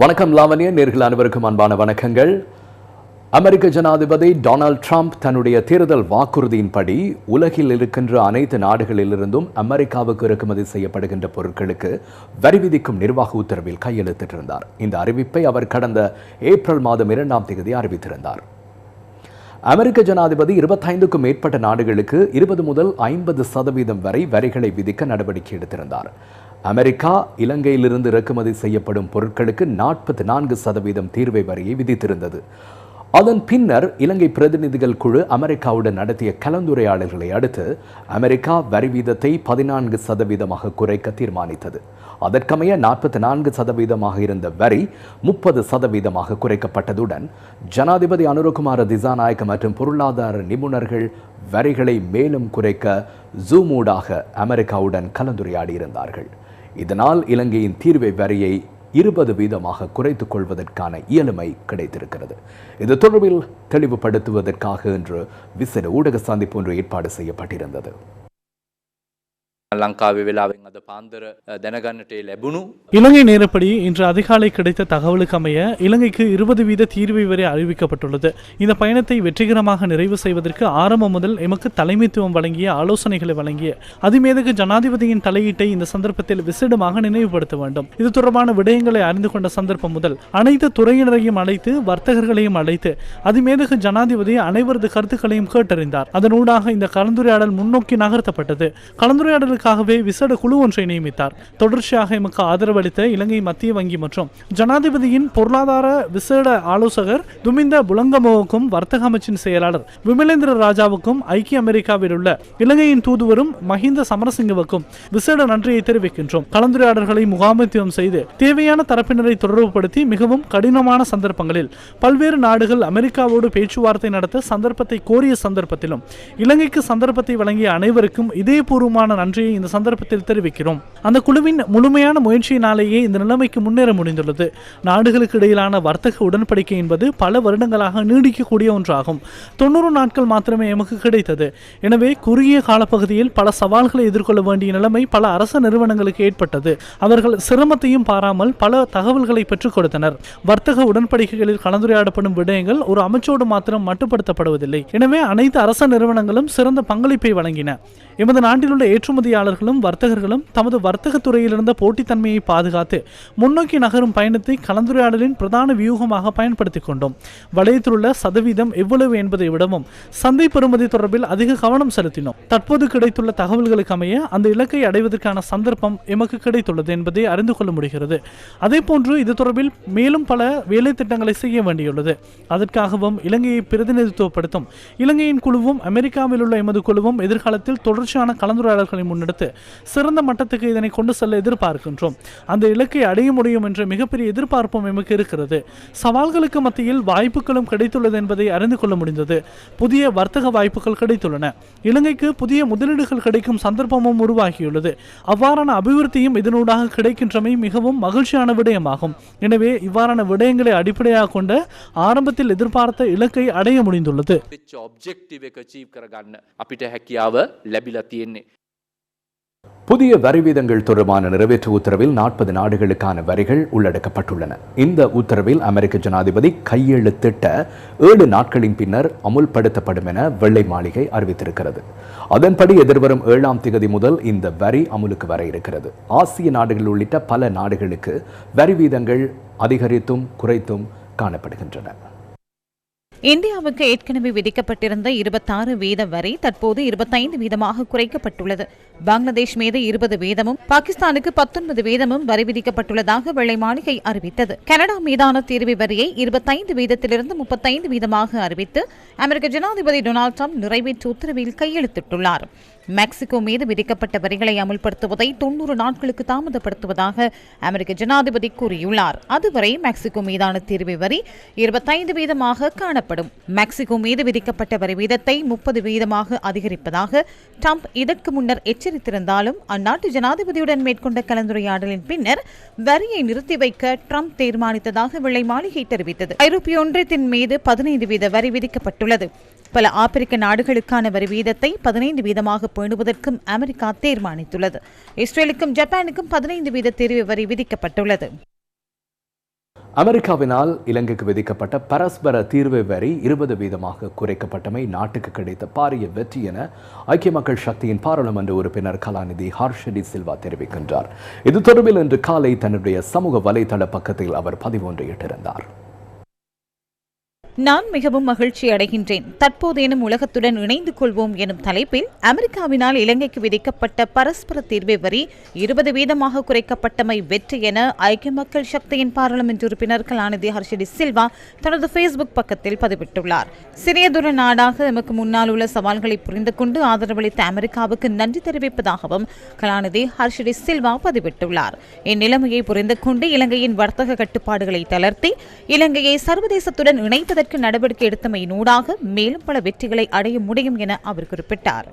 வணக்கம் லாவண்ய நேர்கள் அனைவருக்கும் அன்பான வணக்கங்கள். அமெரிக்க ஜனாதிபதி டொனால்ட் ட்ரம்ப் தன்னுடைய தேர்தல் வாக்குறுதியின்படி உலகில் இருக்கின்ற அனைத்து நாடுகளிலிருந்தும் அமெரிக்காவுக்கு இறக்குமதி செய்யப்படுகின்ற பொருட்களுக்கு வரி விதிக்கும் நிர்வாக உத்தரவில் கையெழுத்திட்டிருந்தார் இந்த அறிவிப்பை அவர் கடந்த ஏப்ரல் மாதம் இரண்டாம் தேதி அறிவித்திருந்தார். அமெரிக்க ஜனாதிபதி இருபத்தைந்துக்கும் மேற்பட்ட நாடுகளுக்கு இருபது முதல் ஐம்பது சதவீதம் வரை வரிகளை விதிக்க நடவடிக்கை எடுத்திருந்தார். அமெரிக்கா இலங்கையிலிருந்து இறக்குமதி செய்யப்படும் பொருட்களுக்கு நாற்பத்தி நான்கு சதவீதம் தீர்வை வரியை விதித்திருந்தது. அதன் பின்னர் இலங்கை பிரதிநிதிகள் குழு அமெரிக்காவுடன் நடத்திய கலந்துரையாடல்களை அடுத்து அமெரிக்கா வரி வீதத்தை பதினான்கு சதவீதமாக குறைக்க தீர்மானித்தது. அதற்கமைய நாற்பத்தி நான்கு சதவீதமாக இருந்த வரி முப்பது சதவீதமாக குறைக்கப்பட்டதுடன் ஜனாதிபதி அனுரகுமார திசாநாயக்க மற்றும் பொருளாதார நிபுணர்கள் வரிகளை மேலும் குறைக்க ஜூமூடாக அமெரிக்காவுடன் கலந்துரையாடியிருந்தார்கள். இதனால் இலங்கையின் தீர்வை வரியை இருபது வீதமாக குறைத்துக் கொள்வதற்கான இயலுமை கிடைத்திருக்கிறது. இது தொடர்பில் தெளிவுபடுத்துவதற்காக இன்று விசேட ஊடக சந்திப்பு ஒன்று ஏற்பாடு செய்யப்பட்டிருந்தது. லங்காவி விழாவின் அந்த பாந்தர தினகரன்ட்டே லැබුණු இலங்கை நேரப்படி இன்று அதிகாலை கிடைத்த தகவலுக்கு அமைய இலங்கைக்கு இருபது வீத தீர்வை வரை அறிவிக்கப்பட்டுள்ளது. இந்த பயணத்தை வெற்றிகரமாக நிறைவு செய்வதற்கு ஆரம்பம் முதல் எமக்கு தலைமைத்துவம் வழங்கிய ஆலோசனைகளை வழங்கிய அதிமேதகு ஜனாதிபதியின் தலையீட்டை இந்த சந்தர்ப்பத்தில் விசேடமாக நினைவுபடுத்த வேண்டும். இது தொடர்பான விடயங்களை அறிந்து கொண்ட சந்தர்ப்பம் முதல் அனைத்து துறையினரையும் அழைத்து வர்த்தகர்களையும் அழைத்து அதிமேதகு ஜனாதிபதி அனைவரது கருத்துக்களையும் கேட்டறிந்தார். அதனூடாக இந்த கலந்துரையாடல் முன்னோக்கி நகர்த்தப்பட்டது. கலந்துரையாடல் கலந்துரையாடலுக்காகவே விசேட குழு ஒன்றை நியமித்தார். தொடர்ச்சியாக எமக்கு ஆதரவு அளித்த இலங்கை மத்திய வங்கி மற்றும் ஜனாதிபதியின் பொருளாதார விசேட ஆலோசகர் துமிந்த புலங்கமோவுக்கும் வர்த்தக அமைச்சின் செயலாளர் விமலேந்திர ராஜாவுக்கும் ஐக்கிய அமெரிக்காவில் உள்ள இலங்கையின் தூதுவரும் மஹிந்த சமரசிங்கவுக்கும் விசேட நன்றியை தெரிவிக்கின்றோம். கலந்துரையாடல்களை முகாமைத்துவம் செய்து தேவையான தரப்பினரை தொடர்புபடுத்தி மிகவும் கடினமான சந்தர்ப்பங்களில் பல்வேறு நாடுகள் அமெரிக்காவோடு பேச்சுவார்த்தை நடத்த சந்தர்ப்பத்தை கோரிய சந்தர்ப்பத்திலும் இலங்கைக்கு சந்தர்ப்பத்தை வழங்கிய அனைவருக்கும் இதயபூர்வமான நன்றியை இந்த சந்தர்ப்பத்தில் தெரிவிக்கிறோம். அந்த குழுவின் முழுமையான முயற்சியினாலேயே இந்த நிலைமைக்கு முன்னேற முடிந்துள்ளது. நாடுகளுக்கு இடையிலான வர்த்தக உடன்படிக்கை என்பது பல வருடங்களாக நீடிக்கக்கூடிய ஒன்றாகும். தொண்ணூறு நாட்கள் மாத்திரமே எமக்கு கிடைத்தது. எனவே குறுகிய காலப்பகுதியில் பல சவால்களை எதிர்கொள்ள வேண்டிய நிலைமை பல அரச நிறுவனங்களுக்கு ஏற்பட்டது. அவர்கள் சிரமத்தையும் பாராமல் பல தகவல்களை பெற்றுக் கொடுத்தனர். வர்த்தக உடன்படிக்கைகளில் கலந்துரையாடப்படும் விடயங்கள் ஒரு அமைச்சோடு மாத்திரம் மட்டுப்படுத்தப்படுவதில்லை. எனவே அனைத்து அரச நிறுவனங்களும் சிறந்த பங்களிப்பை வழங்கின. எமது நாட்டில் உள்ள ஏற்றுமதியாளர்களும் வர்த்தகர்களும் தமது வர்த்தகத் துறையிலிருந்த போட்டித்தன்மையை பாதுகாத்து முன்னோக்கி நகரும் பயணத்தை கலந்துரையாடலின் பிரதான வியூகமாக பயன்படுத்திக் கொண்டோம். வளையத்தில் உள்ள சதவீதம் எவ்வளவு என்பதை விடவும் சந்தை பெறுமதி தொடர்பில் அதிக கவனம் செலுத்தினோம். தற்போது கிடைத்துள்ள தகவல்களுக்கு அமைய அந்த இலக்கை அடைவதற்கான சந்தர்ப்பம் எமக்கு கிடைத்துள்ளது என்பதை அறிந்து கொள்ள முடிகிறது. அதே போன்று இது தொடர்பில் மேலும் பல வேலை திட்டங்களை செய்ய வேண்டியுள்ளது. அதற்காகவும் இலங்கையை பிரதிநிதித்துவப்படுத்தும் இலங்கையின் குழுவும் அமெரிக்காவில் உள்ள எமது குழுவும் எதிர்காலத்தில் தொடர்ச்சியான கலந்துரையாடல்களை அடுத்து சிறந்த மட்டத்துக்கு இதனை கொண்டு செல்ல எதிர்பார்க்கின்றோம். அந்த இலக்கை அடைய முடியும் என்ற மிகப்பெரிய எதிர்பார்ப்பும் எமக்கு இருக்கிறது. சவால்களுக்கு மத்தியில் வாய்ப்புகளும் கிடைத்துள்ளது என்பதை அறிந்து கொள்ள முடிந்தது. புதிய வர்த்தக வாய்ப்புகள் கிடைத்துள்ளன. இலங்கைக்கு புதிய முதலீடுகள் கிடைக்கும் சந்தர்ப்பமும் உருவாகியுள்ளது. அவ்வாறான அபிவிருத்தியும் இதனூடாக கிடைக்கின்றமை மிகவும் மகிழ்ச்சியான விடயமாகும். எனவே இவ்வாறான விடயங்களை அடிப்படையாக கொண்ட ஆரம்பத்தில் எதிர்பார்த்த இலக்கை அடைய முடிந்துள்ளது. புதிய வரி வீதங்கள் தொடர்பான நிறைவேற்று உத்தரவில் நாற்பது நாடுகளுக்கான வரிகள் உள்ளடக்கப்பட்டுள்ளன. இந்த உத்தரவில் அமெரிக்க ஜனாதிபதி கையெழுத்திட்ட ஏழு நாட்களின் பின்னர் அமுல்படுத்தப்படும் என வெள்ளை மாளிகை அறிவித்திருக்கிறது. அதன்படி எதிர்வரும் ஏழாம் திகதி முதல் இந்த வரி அமுலுக்கு வர இருக்கிறது. ஆசிய நாடுகள் உள்ளிட்ட பல நாடுகளுக்கு வரி வீதங்கள் அதிகரித்தும் குறைத்தும் காணப்படுகின்றன. இந்தியாவுக்கு ஏற்கனவே விதிக்கப்பட்டிருந்த இருபத்தாறு வீத வரை தற்போது இருபத்தைந்து வீதமாக குறைக்கப்பட்டுள்ளது. பங்களாதேஷ் மீது இருபது வீதமும் பாகிஸ்தானுக்கு பத்தொன்பது வீதமும் வரி விதிக்கப்பட்டுள்ளதாக வெள்ளை மாளிகை அறிவித்தது. கனடா மீதான தீர்வு வரியை இருபத்தைந்து வீதத்திலிருந்து முப்பத்தைந்து வீதமாக அறிவித்து அமெரிக்க ஜனாதிபதி டொனால்டு ட்ரம்ப் நிறைவேற்று உத்தரவில் கையெழுத்திட்டுள்ளார். மெக்சிகோ மீது விதிக்கப்பட்ட வரிகளை அமல்படுத்துவதை தொன்னூறு நாட்களுக்கு தாமதப்படுத்துவதாக அமெரிக்க ஜனாதிபதி கூறியுள்ளார். அதுவரை மெக்சிகோ மீதான தீர்வு வரி இருபத்தைந்து வீதமாக காணப்படும். மெக்சிகோ மீது விதிக்கப்பட்ட வரி வீதத்தை முப்பது வீதமாக அதிகரிப்பதாக ட்ரம்ப் இதற்கு முன்னர் எச்சரித்திருந்தாலும் அந்நாட்டு ஜனாதிபதியுடன் மேற்கொண்ட கலந்துரையாடலின் பின்னர் வரியை நிறுத்தி வைக்க ட்ரம்ப் தீர்மானித்ததாக வெள்ளை மாளிகை தெரிவித்தது. ஐரோப்பிய ஒன்றியத்தின் மீது பதினைந்து வீத வரி விதிக்கப்பட்டுள்ளது. பல ஆப்பிரிக்க நாடுகளுக்கான வரி வீதத்தை பதினைந்து வீதமாக பேணுவதற்கும் அமெரிக்கா தீர்மானித்துள்ளது. இஸ்ரேலுக்கும் ஜப்பானுக்கும் பதினைந்து வீத தெரிவு வரி விதிக்கப்பட்டுள்ளது. அமெரிக்காவினால் இலங்கைக்கு விதிக்கப்பட்ட பரஸ்பர தீர்வு வரி இருபது வீதமாக குறைக்கப்பட்டமை நாட்டுக்கு கிடைத்த பாரிய வெற்றி என ஐக்கிய மக்கள் சக்தியின் பாராளுமன்ற உறுப்பினர் கலாநிதி ஹர்ஷடி சில்வா தெரிவிக்கின்றார். இது தொடர்பில் இன்று காலை தன்னுடைய சமூக வலைதள பக்கத்தில் அவர் பதிவு ஒன்றை இட்டிருந்தார். நான் மிகவும் மகிழ்ச்சி அடைகின்றேன். தற்போதேனும் உலகத்துடன் இணைந்து கொள்வோம் எனும் தலைப்பில் அமெரிக்காவினால் இலங்கைக்கு விதிக்கப்பட்ட பரஸ்பர தீர்வை வரி இருபது வீதமாக குறைக்கப்பட்டமை வெற்றி என ஐக்கிய மக்கள் சக்தியின் பாராளுமன்ற உறுப்பினர் கலாநிதி ஹர்ஷடி சில்வா தனது ஃபேஸ்புக் பக்கத்தில் பதிவிட்டுள்ளார். சிறியதொரு நாடாக எமக்கு முன்னால் உள்ள சவால்களை புரிந்து கொண்டு ஆதரவளித்த அமெரிக்காவுக்கு நன்றி தெரிவிப்பதாகவும் கலாநிதி ஹர்ஷடி சில்வா பதிவிட்டுள்ளார். இந்நிலைமையை புரிந்து கொண்டு இலங்கையின் வர்த்தக கட்டுப்பாடுகளை தளர்த்தி இலங்கையை சர்வதேசத்துடன் இணைப்பதற்கு நடவடிக்கை எடுத்தமையினூடாக மேலும் பல வெற்றிகளை அடைய முடியும் என அவர் குறிப்பிட்டார்.